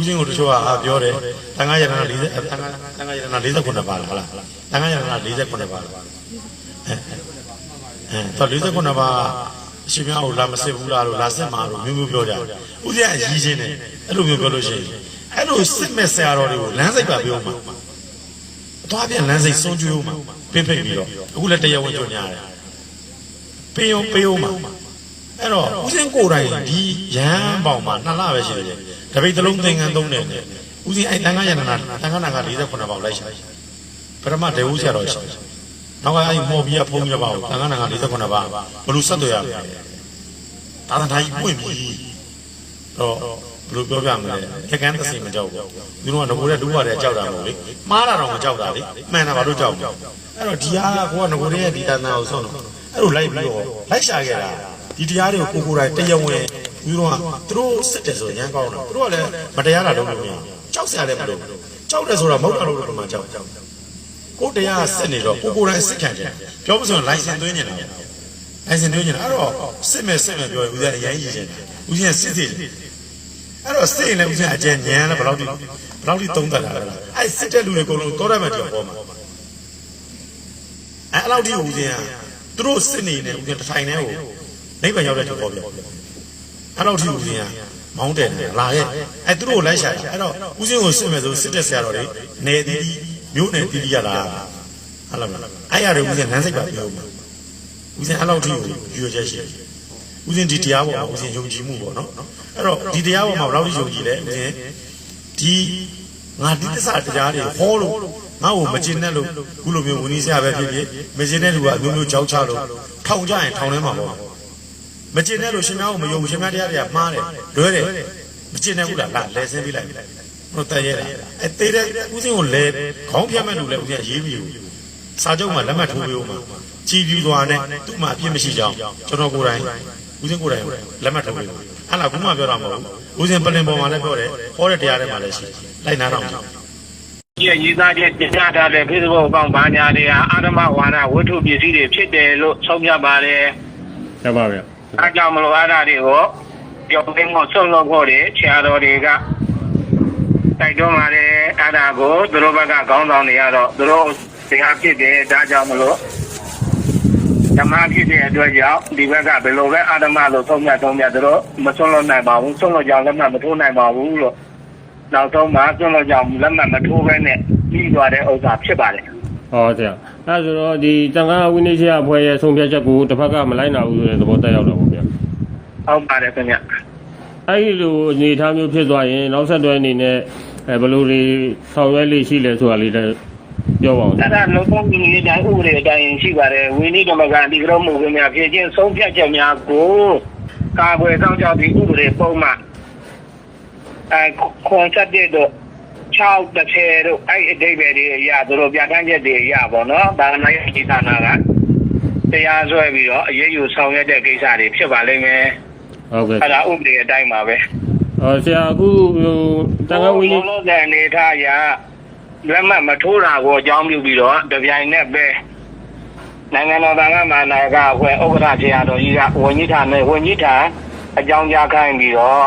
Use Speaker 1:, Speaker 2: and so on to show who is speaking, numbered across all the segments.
Speaker 1: ဦးစင်းကိုတချို့ကအာပြောတယ်တန်ခါရတနာ40တန်ခါတန်ခါရတနာ49ပါလားဟုတ်လားတန်ခါရတနာ49ပါလားအဲအဲတော့49ပါအရှင်များကိုလာမစစ်ဘူးလားလို့လာစစ်မှာလို့မျိုးမျိုးပြောကြတယ်ဦးစင်းကရည်ချင်းတယ်အဲ့လိုမျိုးပြောလို့ရှိရင်အဲ့လိုစစ်မဲ့ဆရာတော်တွေကိုလမ်းစိတ်ပါပြောမှာအသွားပြန်လမ်းစိတ်စွန့်ကြွေးဦးမှာပင်းဖိတ်ပြီးတော့အခုလည်းတရားဝင်ကြညာတယ်ပေးအောင်ပေးအောင်မှာအဲ့တော့ဦးစင်းကိုယ်တိုင်ဒီရဟန်းပေါင်မှာနှစ်လပဲရှိတယ် တပိတ်တစ်လုံးသင်္ကန်းသုံးတယ်နဲ့ဦးစင်းအဲ့တန်ခါရတနာတန်ခါနာက48ပေါင်လိုက်ရှာပရမတေဦးဆရာတော်ရှိနောက်ကအဲ့မော်ဘီကဖုံးရပါဘူးတန်ခါနာက48ပါဘလို့ဆက်သွယ်ရမလဲသာသနာကြီးပွင့်ပြီတော့ဘယ်လိုပြောပြမလဲခက်ကန်းသစိမကြောက်ဘူးသူတို့ကငကိုတဲ့ဒူးရတဲ့ကြောက်တာမဟုတ်လေမှားတာတော့မကြောက်တာလေမှန်တာဘာလို့ကြောက်လဲအဲ့တော့ဒီဟာကကိုကငကိုတဲ့ဒီတန်တာကိုဆုံးတော့အဲ့လိုလိုက်ပြီးတော့လိုက်ရှာခဲ့တာဒီတရားတွေကိုကိုကိုယ်တိုင်တရားဝင် သူတို့ကသူတို့စစ်တယ်ဆိုရမ်းကောင်းတာသူတို့ကလည်းမတရားတာလုပ်လို့မရကြောက်စရာလည်းမလိုကြောက်တယ်ဆိုတာမဟုတ်တာလို့တော့မှကြောက်ကိုတရားစစ်နေတော့ကိုကိုယ်တိုင်စစ်ခံတယ်ပြောမဆိုရင် license သွင်းနေတာလိုင်စင်သွင်းနေတာအဲ့တော့စစ်မဲ့စစ်မဲ့ပြောရင်ဦးဇင်းအရင်ရည်ချင်တယ်ဦးဇင်းစစ်စစ်အဲ့တော့စစ်ရင်လည်းဦးဇင်းအကျဉ်းညံလည်းဘယ်လောက်ဒီဘယ်လောက်ဒီသုံးသက်တာလဲအဲ့စစ်တဲ့လူတွေအကုန်လုံးတောရမှကြောက်ပေါ်မှာအဲ့အဲ့လောက်ဒီဦးဇင်းကသူတို့စစ်နေနေဦးဇင်းတစ်ထိုင်တည်းကိုနိဗ္ဗာန်ရောက်တဲ့တူပေါ်ပြီ အဲ့လောက်ဒီဦးဇင်းကမောင်းတယ်လာရဲ့အဲ့သူတို့ကိုလိုက်ရှာတယ်အဲ့တော့ဦးဇင်းကိုစစ်မဲ့ဆိုစစ်တဲ့ဆရာတော်တွေနေတီးမျိုးနယ်တီးတီးရလားဟုတ်လားမလားအဲ့ရတယ်ဦးဇင်းနန်းစိတ်ပါပြောမှာဦးဇင်းအဲ့လောက်ထိကိုယူရချက်ရှိတယ်ဦးဇင်းဒီတရားပေါ်မှာဦးဇင်းယုံကြည်မှုပေါ့နော်အဲ့တော့ဒီတရားပေါ်မှာဘယ်လောက်ထိယုံကြည်လဲဦးဇင်းဒီငါဒီသစ္စာတရားတွေဟောလို့ငါ့ကိုမကျင်နဲ့လို့ခုလိုမျိုးဝင်ကြီးဆရာပဲဖြစ်ဖြစ်မကျင်တဲ့လူကအမျိုးမျိုးကြောက်ချလို့ထောင်ကြရင်ထောင်ထဲမှာပေါ့ မကျင်တဲ့လူရှင်များကိုမယုံရှင်များတရားတွေကမှားတယ်လွဲတယ်မကျင်တဲ့ဘူးလားလာလဲဆင်းပြီးလိုက်ဟုတ်တည့်ရဲတာအဲတေးတဲ့ဦးစင်းကိုလဲခေါင်းဖြတ်မဲ့လူလဲဦးစင်းရေးပြီးဘူးစာချုပ်မှာလက်မှတ်ထိုးပေးဦးမှာကြည်ပြူသွားနဲ့သူ့မှာအပြစ်မရှိကြောင်းကျွန်တော်ကိုယ်တိုင်ဦးစင်းကိုယ်တိုင်လက်မှတ်ထိုးပေးပါဟာလာခုမှပြောတာမဟုတ်ဘူးဦးစင်းပလင်ပေါ်မှာလည်းပြောတယ်ဟောတဲ့တရားထဲမှာလည်းရှိလိုက်နာတော့
Speaker 2: ဒီရေးသားချက်တင်ပြထားတဲ့ Facebook အကောင့်ဘာညာတွေဟာအာဓမဝါဒဝတ္ထုပစ္စည်းတွေဖြစ်တယ်လို့ဆုံးဖြတ်ပါတယ်
Speaker 3: ရပါဗျာ။
Speaker 2: အဲကြောင့်မလို့အားဒါတွေကိုပြောင်းသိမ်းဖို့ဆုံးလို့ဖို့တွေဆရာတော်တွေကတိုက်တွန်းပါတယ်အားဒါကိုသူတို့ဘက်ကခေါင်းဆောင်တွေကတော့သူတို့တရားဖြစ်တယ်ဒါကြောင့်မလို့ဓမ္မဖြစ်တဲ့အတွက်ကြောင့်ဒီဘက်ကဘယ်လိုပဲအာဓမလို့ဆုံးဖြတ်ဆုံးဖြတ်သူတို့မဆုံးလို့နိုင်ပါဘူးဆုံးလို့ကြောင့်လက်မှတ်မထိုးနိုင်ပါဘူးလို့နောက်ဆုံးမှာဆုံးလို့ကြောင့်လက်မှတ်မထိုးဘဲနဲ့ပြီးသွားတဲ့ဥစ္စာဖြစ်ပါတယ်
Speaker 3: ဟောဆရာ အဲဆိုတော့ဒီတန်ခါဝိနည်းချအဖွဲ့ရဲ့ဆုံးဖြတ်ချက်ကိုတစ်ဖက်ကမလိုက်နိုင်ဘူးဆိုတဲ့သဘောတက်ရောက်တော့ဗောဗျာ
Speaker 2: ဟုတ်ပါတယ်ခင်ဗျ
Speaker 3: အဲဒီလိုအနေအထားမျိုးဖြစ်သွားရင်နောက်ဆက်တွဲအနေနဲ့အဲဘယ်လိုတွေဆောင်ရွက်လေးရှိလဲဆိုတာလေးလည်းပြောပါဦး
Speaker 2: အဲ့ဒါလုံးဝဒီနေ့တိုင်းဥပဒေအတိုင်းရှိပါတယ်ဝိနည်းဓမ္မကဒီကရောမှုခင်ဗျဖြစ်ချင်းဆုံးဖြတ်ချက်များကိုကာကွယ်ဆောင်ကြောက်ဒီဥပဒေပုံမှန်အဲခွန်ဆက်တဲ့တော့ 6တစ်ထည်တို့အဲ့အတိတ်ပဲတွေအရာသူတို့ပြဋ္ဌာန်းချက်တွေအရာပေါ့နော်ဘာသာရေးဒီဌာနကတရားစွဲပြီးတော့အရေးယူဆောင်ရွက်တဲ့ကိစ္စတွေဖြစ်ပါလိမ့်မယ်
Speaker 3: ဟုတ်ကဲ့
Speaker 2: အဲ့ဒါဥပဒေအတိုင်းပါပဲ
Speaker 3: ဟောဆရာအခုဟိုတန်ခါဝိနည်း
Speaker 2: လုံးတဲ့အနေထားအရလက်မှတ်မထိုးတာကိုအကြောင်းပြုပြီးတော့တပြိုင်နက်ပဲနိုင်ငံတော်သံဃာ့မာနာကအဖွဲ့ဥက္ကဋ္ဌဆရာတော်ကြီးကဝန်ကြီးဌာနနဲ့ဝန်ကြီးဌာနအကြောင်းကြားခိုင်းပြီးတော့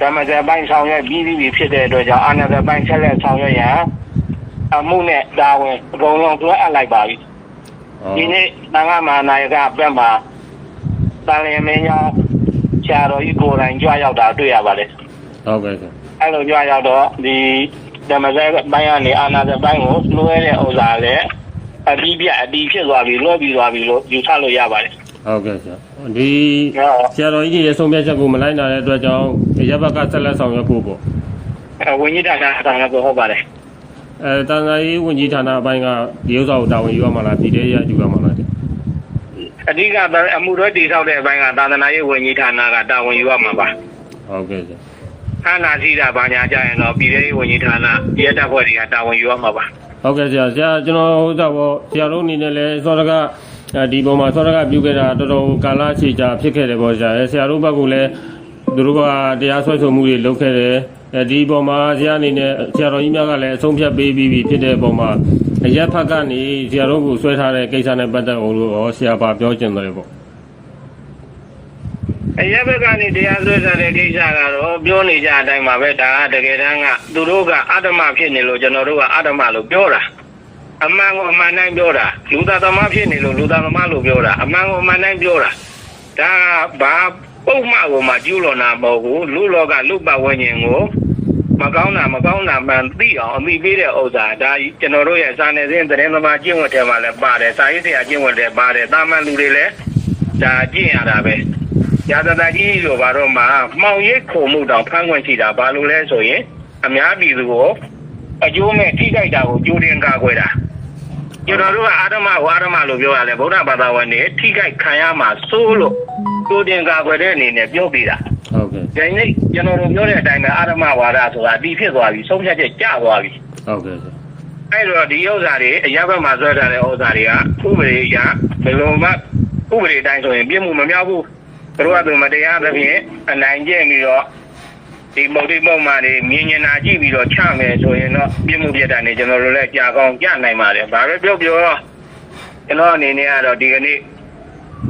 Speaker 2: ဓမ္မစက်ပိုင်းဆောင်ရွက်ပြီးပြီးဖြစ်တဲ့အတွက်ကြောင့်အာဏာစက်ပိုင်းဆက်လက်ဆောင်ရွက်ရန်အမှုနဲ့တာဝန်အကုန်လုံးတွဲအပ်လိုက်ပါပြီ
Speaker 3: ဟော
Speaker 2: ဒီနေ့သံဃာ့မာနာကဘက်မှာတန်လျင်မင်းကြောင့်ဆရာတော်ကြီးကိုယ်တိုင်ကြွရောက်တာတွေ့ရပါတယ်
Speaker 3: ဟုတ်ကဲ့ဆရာ
Speaker 2: အဲ့လိုကြွရောက်တော့ဒီဓမ္မစက်ပိုင်းကနေအာနာစက်ပိုင်းကိုလွှဲတဲ့ဥစ္စာလည်းအပြီးပြအတီးဖြစ်သွားပြီလွှဲပြီးသွားပြီလို့ယူဆလို့ရပါတယ်
Speaker 3: ဟုတ်ကဲ့ဆရာ ဒီ။
Speaker 2: ဟုတ်
Speaker 3: ဆရာတော်ကြီးရဲ့ဆုံးဖြတ်ချက်ကိုမလိုက်နိုင်တဲ့အတွက်ကြောင့်ရပ်ဘက်ကဆက်လက်ဆောင်ရွက်ဖို့ပေါ့
Speaker 2: အဲဝိညာဉ်ဌာနအဆောင်လည်းဟုတ်ပါတယ်
Speaker 3: အဲတန်ခါရေးဝန်ကြီးဌာနအပိုင်းကဒီဥစ္စာကိုတာဝန်ယူရမှာလားပြည်သေးရယူရမှာလားတဲ့။
Speaker 2: အဓိကအမှုတွေတည်ဆောက်တဲ့အပိုင်းကသာသနာရေးဝိညာဉ်ဌာနကတာဝန်ယူရမှာပါ
Speaker 3: ဟုတ်ကဲ့ဆရာ။
Speaker 2: အာနာစီတာဘာညာကြရင်တော့ပြည်ထောင်ဝိညာဉ်ဌာနရဲတပ်ဖွဲ့တွေကတာဝန်ယူရမှာပါ
Speaker 3: ဟုတ်ကဲ့ဆရာဆရာကျွန်တော်ဟိုတော့ဗောဆရာတို့အနေနဲ့လည်းစောရက အဲဒီပုံမှာစောရကပြုခဲ့တာတော်တော်ကာလအခြေကြာဖြစ်ခဲ့တယ်ဗောဆရာဆရာတို့ဘက်ကလည်းသူတို့ကတရားဆွဲဆိုမှုတွေလုပ်ခဲ့တယ်အဲဒီပုံမှာဆရာအနေနဲ့ဆရာတော်ကြီးများကလည်းအဆုံးဖြတ်ပေးပြီးပြီဖြစ်တဲ့ပုံမှာအရက်ဖက်ကနေဆရာတို့ကိုဆွဲထားတဲ့ကိစ္စနဲ့ပတ်သက်အောင်လို့ရောဆရာပါပြောကျင်တယ်ဗော။
Speaker 2: အရက်ဘက်ကနေတရားစွဲထားတဲ့ကိစ္စကတော့ပြောနေကြအတိုင်းပါပဲဒါကတကယ်တမ်းကသူတို့ကအတ္တမဖြစ်နေလို့ကျွန်တော်တို့ကအတ္တမလို့ပြောတာ အမှန်ကိုအမှန်တိုင်းပြောတာလူသားသမားဖြစ်နေလို့လူသားသမားလို့ပြောတာအမှန်ကိုအမှန်တိုင်းပြောတာဒါကဘာပုံမှန်ကိုမှကျူးလွန်တာမဟုတ်ဘူးလူလောကလူပတ်ဝန်းကျင်ကိုမကောင်းတာမကောင်းတာမှန်သိအောင်အမိပေးတဲ့ဥစ္စာဒါကျွန်တော်တို့ရဲ့စာနယ်ဇင်းသတင်းသမားကျင့်ဝတ်ထဲမှာလည်းပါတယ်စာရေးဆရာကျင့်ဝတ်ထဲပါတယ်တာမန်လူတွေလည်းဒါကျင့်ရတာပဲရာဇသကြီးလိုဘာတော့မှမှောင်ရိပ်ခုံမှုတောင်ဖမ်းခွင့်ရှိတာဘာလို့လဲဆိုရင်အများပြည်သူကိုအကျိုးမဲ့ထိခိုက်တာကိုကြိုးတင်ကာကွယ်တာ ကျွန်တော်တို့ကအာဓမဝါဓမလို့ပြောရတယ်ဗုဒ္ဓဘာသာဝင်တွေထိခိုက်ခံရမှာစိုးလို့ကြိုးတင်ကာကွယ်တဲ့အနေနဲ့ပြောပြတာ
Speaker 3: ဟုတ်ကဲ့
Speaker 2: ဒီနေ့ကျွန်တော်တို့ပြောတဲ့အတိုင်းပဲအာဓမဝါဒဆိုတာအတိဖြစ်သွားပြီဆုံးဖြတ်ချက်ကျသွားပြီ
Speaker 3: ဟုတ်ကဲ့ဆရာ
Speaker 2: အဲ့တော့ဒီဥစ္စာတွေအရက်ဘက်မှာဆွဲထားတဲ့ဥစ္စာတွေကဥပဒေအရဘယ်လိုမှဥပဒေတိုင်းဆိုရင်ပြစ်မှုမမြောက်ဘူးသူတို့ကသူမတရားသဖြင့်အနိုင်ကျင့်ပြီးတော့ ဒီမုတ်တိမုတ်မာတွေမြင်ញနာကြည့်ပြီးတော့ချမယ်ဆိုရင်တော့ပြစ်မှုပြစ်ဒဏ်တွေကျွန်တော်တို့လည်းကြာကောင်းကြနိုင်ပါတယ်။ဘာပဲပြောပြောကျွန်တော်အနေနဲ့ကတော့ဒီကနေ့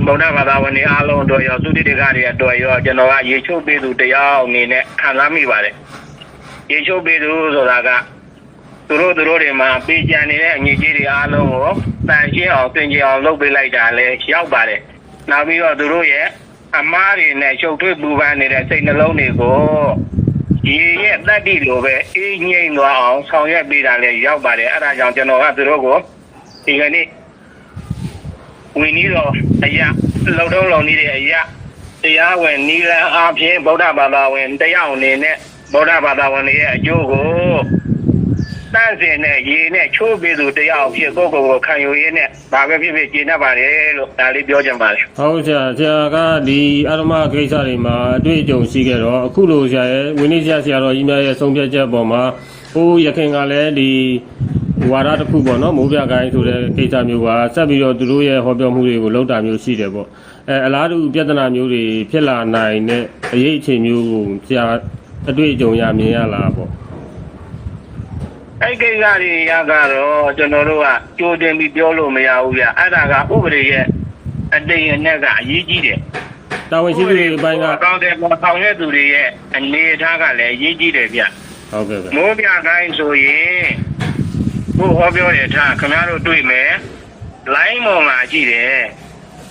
Speaker 2: ဗုဒ္ဓဘာသာဝင်တွေအားလုံးတို့ရောသုတိတ္တကတွေအတွက်ရောကျွန်တော်ကရေချုပ်ပေးသူတရားအနေနဲ့ခံစားမိပါတယ်။ရေချုပ်ပေးသူဆိုတာကသူတို့သူတို့တွေမှာပေးကြံနေတဲ့အညီကြီးတွေအားလုံးကိုတန်ရှင်းအောင်သင်ကြအောင်လုပ်ပေးလိုက်တာလဲရောက်ပါတယ်။နောက်ပြီးတော့သူတို့ရဲ့အမားတွေနဲ့ချုပ်ထွေးပူပန်နေတဲ့စိတ်နှလုံးတွေကို ရေရဲ့တတ္တိလိုပဲအေးငြိမ်သွားအောင်ဆောင်ရွက်ပေးတာလဲရောက်ပါတယ်။အဲဒါကြောင့်ကျွန်တော်ကသူတို့ကိုဒီကနေ့ဝင်းကြီးတော်အရာလုံတုံးလုံကြီးတဲ့အရာတရားဝင်နိလန်အားဖြင့်ဗုဒ္ဓဘာသာဝင်တယောက်အနေနဲ့ဗုဒ္ဓဘာသာဝင်တွေရဲ့အကျိုးကို တန့်စင်နဲ့ရေနဲ့ချိုးပေးသူတယောက်ဖြစ်ကိုယ့်ကိုယ်ကိုခံယူရင်းနဲ့ဘာပဲဖြစ်ဖြစ်ကျေနပ်ပါတယ်လို့ဒါလေးပြောချင်ပါတယ်
Speaker 3: ဟုတ်ဆရာဆရာကဒီအာရမကိစ္စတွေမှာအတွေ့အကြုံရှိခဲ့တော့အခုလိုဆရာရဲ့ဝင်းနေဆရာဆရာတော်ကြီးများရဲ့ဆုံးဖြတ်ချက်ပေါ်မှာဟိုရခင်ကလည်းဒီဝါဒတစ်ခုပေါ့နော်မိုးပြကိုင်းဆိုတဲ့ကိစ္စမျိုးကဆက်ပြီးတော့သူတို့ရဲ့ဟောပြောမှုတွေကိုလောက်တာမျိုးရှိတယ်ပေါ့အဲအလားတူပြဿနာမျိုးတွေဖြစ်လာနိုင်တဲ့အရေးအချိန်မျိုးကိုဆရာအတွေ့အကြုံရမြင်ရလားပေါ့
Speaker 2: အဲ့ကိစ္စတွေရကတော့ကျွန်တော်တို့ကကြိုတင်ပြီးပြောလို့မရဘူးဗျအဲ့ဒါကဥပဒေရဲ့အတိမ်အနက်ကအရေးကြီးတယ်
Speaker 3: တာဝန်ရှိသူတွေအပိုင်းက
Speaker 2: အကောင့်တဲ့ပေါ်ဆောင်ရွက်သူတွေရဲ့အနေအထားကလည်းအရေးကြီးတယ်ဗျ
Speaker 3: ဟုတ်ကဲ့ဗျ
Speaker 2: မိုးပြကိုင်းဆိုရင်ဘုဟောပြောတဲ့ထားခင်ဗျားတို့တွေ့မယ်လိုင်းပေါ်မှာကြည့်တယ်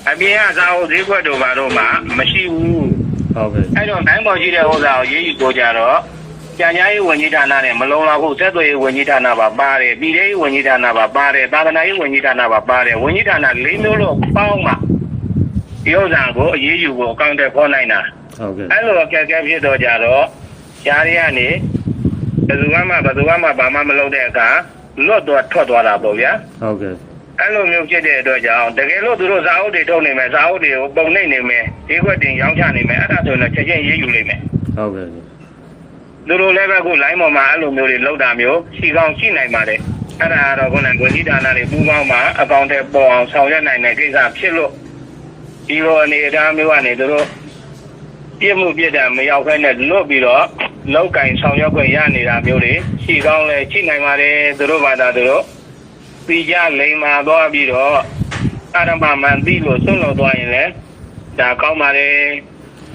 Speaker 2: အပြင်ကသာဝဈေးကွက်တို့ဘာတို့မှမရှိဘူး
Speaker 3: ဟုတ်ကဲ့
Speaker 2: အဲ့တော့နိုင်ပေါ်ရှိတဲ့ဥစ္စာကိုရေးယူကိုကြ တော့ကြံကြားရေးဝန်ကြီးဌာနနဲ့မလုံလောက်ဘူးဆက်သွယ်ရေးဝန်ကြီးဌာနပါပါတယ်ပြည်ထောင်ရေးဝန်ကြီးဌာနပါပါတယ်သာသနာရေးဝန်ကြီးဌာနပါပါတယ်ဝန်ကြီးဌာန၄မျိုးလို့ပေါင်းမှဒီဥစ္စာကိုအရေးယူဖို့အကောင့်တွေခေါ်နိုင်တာ
Speaker 3: ဟုတ်ကဲ့
Speaker 2: အဲ့လိုအခက်အခဲဖြစ်တော့ကြတော့ရှားရည်ကနေဘယ်သူမှဘယ်သူမှဘာမှမလုပ်တဲ့အခါလွတ်တော့ထွက်သွားတာပေါ့ဗျာ
Speaker 3: ဟုတ်ကဲ့
Speaker 2: အဲ့လိုမျိုးဖြစ်တဲ့အတွက်ကြောင့်တကယ်လို့သူတို့ဇာအုပ်တွေထုတ်နေမယ်ဇာအုပ်တွေကိုပုံနှိပ်နေမယ်ဒီခွက်တင်ရောင်းချနေမယ်အဲ့ဒါဆိုရင်လည်းချက်ချင်းရေးယူလိမ့်မယ်
Speaker 3: ဟုတ်ကဲ့
Speaker 2: သူတို့လည်းပဲခု line ပေါ်မှာအဲ့လိုမျိုးတွေလောက်တာမျိုးရှိကောင်းရှိနိုင်ပါတယ်အဲ့ဒါကတော့ခုနကဝန်ကြီးဌာနတွေပူးပေါင်းမှာအကောင့်တွေပေါ်အောင်ဆောင်ရွက်နိုင်တဲ့ကိစ္စဖြစ်လို့ဒီလိုအနေအထားမျိုးကနေသူတို့ပြည့်မှုပြည့်တယ်မရောက်ခဲနဲ့လွတ်ပြီးတော့လောက်ကင်ဆောင်ရွက်ခွင့်ရနေတာမျိုးတွေရှိကောင်းလဲရှိနိုင်ပါတယ်သူတို့ဘာသာသူတို့ပြီးကြလိမ်မာသွားပြီးတော့အာရမမှန်ပြီးလို့ဆွန့်လွတ်သွားရင်လည်းဒါကောင်းပါတယ်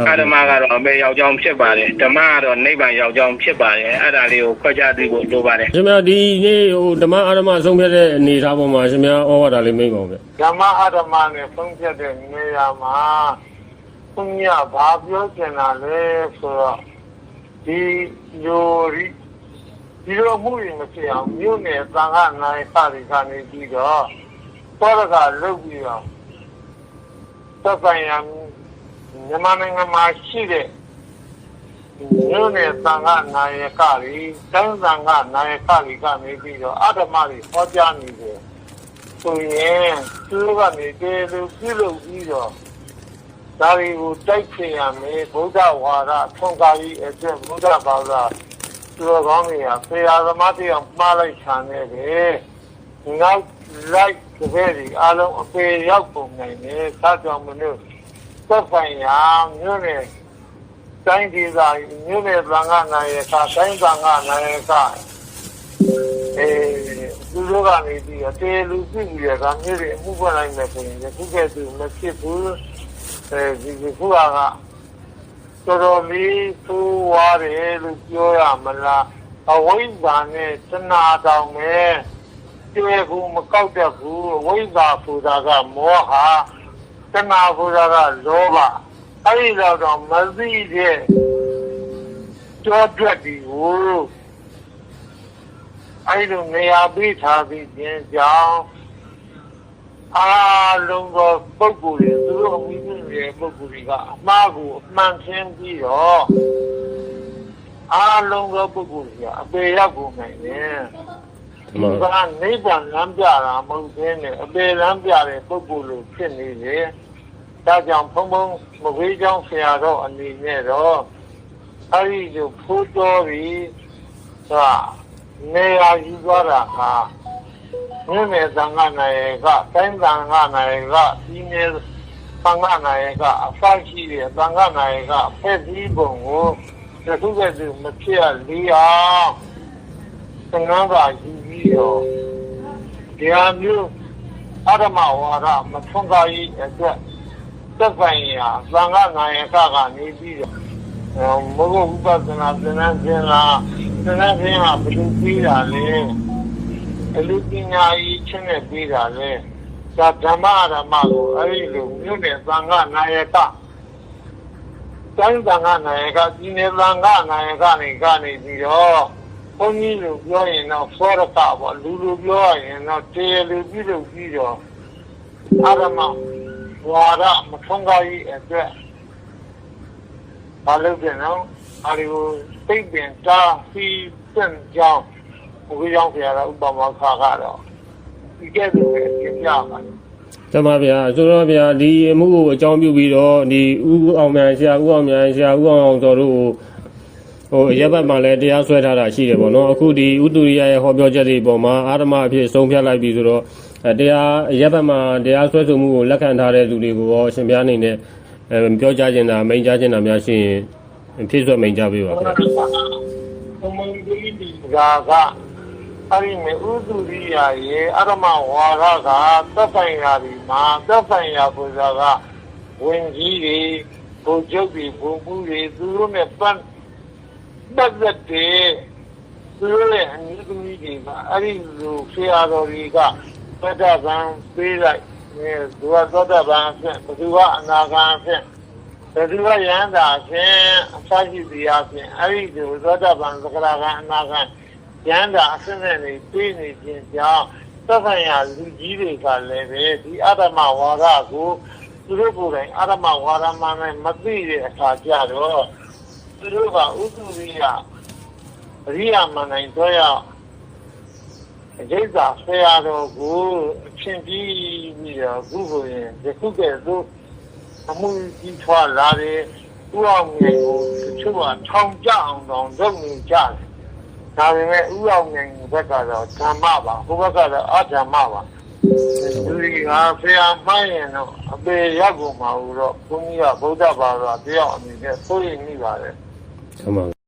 Speaker 2: အဓမ္မကတော့အမေယောက်ျောင်းဖြစ်ပါတယ်ဓမ္မကတော့နိဗ္ဗာန်ယောက်ျောင်းဖြစ်ပါတယ်အဲ့ဒါလေးကိုခွဲခြားသိဖို့လိုပါတယ်
Speaker 3: ရှင်မဒီနေ့ဟိုဓမ္မအာရမဆုံးဖြတ်တဲ့အနေအထားပေါ်မှာရှင်မဩဝါဒလေးမိတ်ပါဦးဗျ
Speaker 4: ဓမ္မအဓမ္မနဲ့ဆုံးဖြတ်တဲ့နေရာမှာဘုညာဘာပြောချင်တာလဲဆိုတော့ဒီလိုရီဒီလိုမှုရင်မဖြစ်အောင်မြို့နယ်သံဃာနိုင်စသည်ကနေပြီးတော့ပေါ်ရကလုတ်ပြီးတော့သက်ဆိုင်ရာ မြန်မာနိုင်ငံမှာရှိတဲ့မြို့နယ်သံဃာနိုင်ရကတွေတိုင်းသံဃာနိုင်ရကတွေကနေပြီးတော့အဓမ္မတွေဟောကြားနေတယ်ဆိုရင်သူတို့ကနေတည်းလို့ပြုလုပ်ပြီးတော့ဒါတွေကိုတိုက်ချင်ရမယ်ဗုဒ္ဓဝါဒထွန်ကားကြီးအတွက်ဗုဒ္ဓဘာသာသူတော်ကောင်းတွေကဖေရသမားတရားမှားလိုက်ခြံနေတယ်နောက်လိုက်တကယ်ဒီအလုံးအပေရောက်ပုံနိုင်တယ်သာကြောင့်မလို့ သက်ဆိုင်ရာမြို့နယ်တိုင်းဒေသမြို့နယ်သံဃာနာယကတိုင်းသံဃာနာယကအဲသူတို့ကနေပြီးတော့တေလူပြည့်ပြီးတော့မျိုးတွေအမှုပွင့်လိုက်မယ်ဆိုရင်ဒီကဲ့သို့မဖြစ်ဘူးအဲဒီဒီခုကတော်တော်လေးသိုးဝါးတယ်လို့ပြောရမလားအဝိဇ္ဇာနဲ့သနာတောင်ပဲကျွဲကူမကောက်တတ်ဘူးအဝိဇ္ဇာဆိုတာကမောဟ သနာဆိုတာကလောဘအဲ့ဒီတော့တော့မသိတဲ့ကြောတွက်ဒီကိုအဲ့လိုနေရာပေးထားပြီးခြင်းကြောင့်အားလုံးသောပုဂ္ဂိုလ်တွေသူတို့အမိမိရဲ့ပုဂ္ဂိုလ်တွေကအမှားကိုအမှန်ရှင်းပြီးတော့အားလုံးသောပုဂ္ဂိုလ်တွေကအပေရောက်ကုန်နိုင်တယ်
Speaker 3: မှန်
Speaker 4: ဒီကနိဗ္ဗာန်လမ်းပြတာမဟုတ်သေးနဲ့အပေလမ်းပြတဲ့ပုဂ္ဂိုလ်လိုဖြစ်နေတယ် ဒါကြောင့်ဘုံဘုံမဝေးကြောင်းဆရာတော်အနေနဲ့တော့အဲဒီလိုဖိုးတော်ပြီးကနေရာယူသွားတာဟာမြင့်မဲ့သံဃာနာယကတိုင်းသံဃာနာယကဒီနေ့သံဃာနာယကအဖရှိတဲ့သံဃာနာယကဖက်စည်းပုံကိုတခုကတည်းကမဖြစ်ရလေးအောင်သင်္ကန်းသာယူပြီးတော့တရားမျိုးအရမဝါဒမထွန်းကားရေးအတွက် သက်ဆိုင်ရာသံဃာနာယကကနေပြီးတော့အဲမဟုတ်ဥပဒနာသင်္ကန်းခြင်းလားသင်္ကန်းခြင်းဟာဘယ်လိုပြီးတာလဲအလူပညာရေးချင်းနဲ့ပြီးတာလဲဒါဓမ္မအရမကိုအဲ့ဒီလိုမြို့နယ်သံဃာနာယကတိုင်းသံဃာနာယကဒီနယ်သံဃာနာယကနေကနေပြီးတော့ဘုန်းကြီးလိုပြောရင်တော့သောရကပေါ့လူလိုပြောရရင်တော့တေလူပြုလုပ်ပြီးတော့အာရမ ဝါဒမထုံးကားကြီးအတွက်ဘာလို့ပြန်တော့အဲဒီကိုသိပင်တာဖီစံကြောင်းဘုရားဆရာကဥပမာခါကတော့ဒီကဲ့သို့ပဲသင်ပြပါမယ်
Speaker 3: တမဗျာဆိုတော့ဗျာဒီအမှုကိုအကြောင်းပြုပြီးတော့ဒီဦးအောင်မြန်ဆရာဦးအောင်မြန်ဆရာဦးအောင်အောင်တော်တို့ကိုဟိုရပ်ဘက်မှာလည်းတရားစွဲထားတာရှိတယ်ပေါ့နော်အခုဒီဥတူရိယရဲ့ဟောပြောချက်တွေပေါ်မှာအာရမအဖြစ်ဆုံးဖြတ်လိုက်ပြီဆိုတော့အဲ တရားရပ်ဘက်မှာတရားစွဲဆိုမှုကိုလက်ခံထားတဲ့လူတွေကိုရောရှင်ပြားနေနဲ့အဲပြောကြားခြင်းတာမိန်ကြားခြင်းတာများရှိရင်ဖြည့်ဆွတ်မိန်ကြားပေးပါခင်ဗျာ
Speaker 4: ဘုံဘုံကြီးဒီကာကအဲ့ဒီမေဥဒုရိယရေအရမဝါရကသက်ဆိုင်ရာဒီမှာသက်ဆိုင်ရာဘုရားကဝင်ကြီးတွေဘုချုပ်တွေဘုံမှုတွေသူတို့နဲ့ပတ်ပတ်သက်တဲ့သူတို့ရဲ့အမျိုးသမီးတွေကအဲ့ဒီလိုဆရာတော်တွေက သတ္တဗံပေးလိုက်အဲသူကသတ္တဗံအဖြစ်ဘသူကအနာဂံအဖြစ်ဘယ်သူကရဟန္တာဖြင့်အစရှိတရားဖြင့်အဲ့ဒီဒီသောတာပန်သကရာကအနာကရဟန္တာအစနဲ့နေပြီးနေခြင်းကြောင့်သက်ဆိုင်ရာလူကြီးတွေကလည်းပဲဒီအတ္တမဝါဒကိုသူတို့ကိုယ်တိုင်အတ္တမဝါဒမှနဲ့မသိတဲ့အခါကျတော့သူတို့ကဥတုရိယအရိယာမနိုင်တော့ရ အကျိစ္စဆရာတော်ကိုအချင်းပြီးပြီးတော့အခုကိုရင်ဒီခုကဲ့သို့အမှုကြီးထွားလာတယ်ဥအောင်ငယ်ကိုတချို့ကထောင်ကြအောင်တောင်လုပ်နေကြတယ်ဒါပေမဲ့ဥအောင်ငယ်ဘက်ကတော့ဓမ္မပါဟိုဘက်ကတော့အဓမ္မပါလူကြီးကဆရာမှန်းရင်တော့အပေရောက်ကုန်မှာလို့တော့ဘုန်းကြီးကဗုဒ္ဓဘာသာတယောက်အနေနဲ့ဆိုရင်မိပါတယ်
Speaker 3: ဟုတ်ပါ